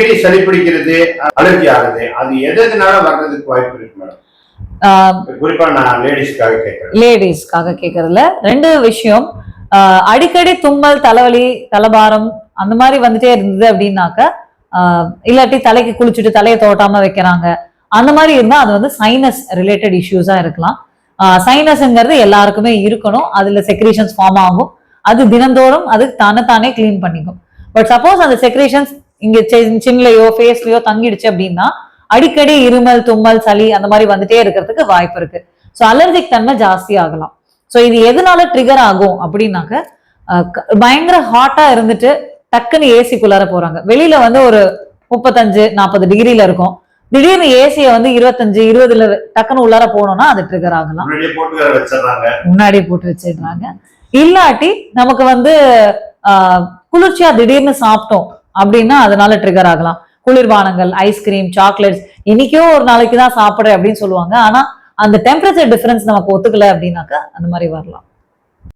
அடிக்கடி சளி பிடிக்கிறது அலர்ஜி ஆகுது. அது எதனால வர்றதுக்கு வாய்ப்பு இருக்கு மேடம்? லேடிஸ்க்காக கேக்குறதுல. ரெண்டு விஷயம் அடிக்கடி தும்மல் தலைவலி தலைபாரம் அந்த மாதிரி வந்துட்டே இருந்தது அப்படின்னாக்க இல்லாட்டி தலைக்கு குளிச்சுட்டு தலையை தோட்டாம வைக்கிறாங்க. அந்த மாதிரி இருந்தா அது வந்து சைனஸ் ரிலேட்டட் இஷ்யூஸா இருக்கலாம். சைனஸ்ங்கிறது எல்லாருக்குமே இருக்கணும். அதுல செக்ரீஷன்ஸ் ஃபார்ம் ஆகும். அது தினந்தோறும் அது தானே க்ளீன் பண்ணிக்கும். பட் சப்போஸ் அந்த செக்ரேஷன்ஸ் இங்க சின்லயோ ஃபேஸ்லயோ தங்கிடுச்சு அப்படின்னா அடிக்கடி இருமல் தும்மல் சளி அந்த மாதிரி வந்துட்டே இருக்கிறதுக்கு வாய்ப்பு இருக்கு. ஸோ அலர்ஜிக் தன்மை ஜாஸ்தி ஆகலாம். ஸோ இது எதனால ட்ரிகர் ஆகும் அப்படின்னாக்க பயங்கர ஹாட்டா இருந்துட்டு டக்குன்னு ஏசிக்குள்ளார போறாங்க. வெளியில வந்து ஒரு முப்பத்தஞ்சு நாற்பது டிகிரில இருக்கும். திடீர்னு ஏசியை வந்து இருபத்தஞ்சு இருபதுல டக்குன்னு உள்ளார போனோம்னா அது ட்ரிகர் ஆகலாம். முன்னாடி போட்டு வச்சிடுறாங்க. இல்லாட்டி நமக்கு வந்து ஆஹ், குளிர்ச்சியா திடீர்னு சாப்பிட்டோம். அப்படின்னா அதனால ட்ரிகர் ஆகலாம். குளிர்பானங்கள் ஐஸ்கிரீம் சாக்லேட்ஸ் இன்னைக்கோ ஒரு நாளைக்கு தான் சாப்பிடுறேன் அப்படின்னு சொல்லுவாங்க. ஆனா அந்த டெம்பரேச்சர் டிஃபரன்ஸ் நமக்கு ஒத்துக்கல அப்படின்னாக்கா அந்த மாதிரி வரலாம்.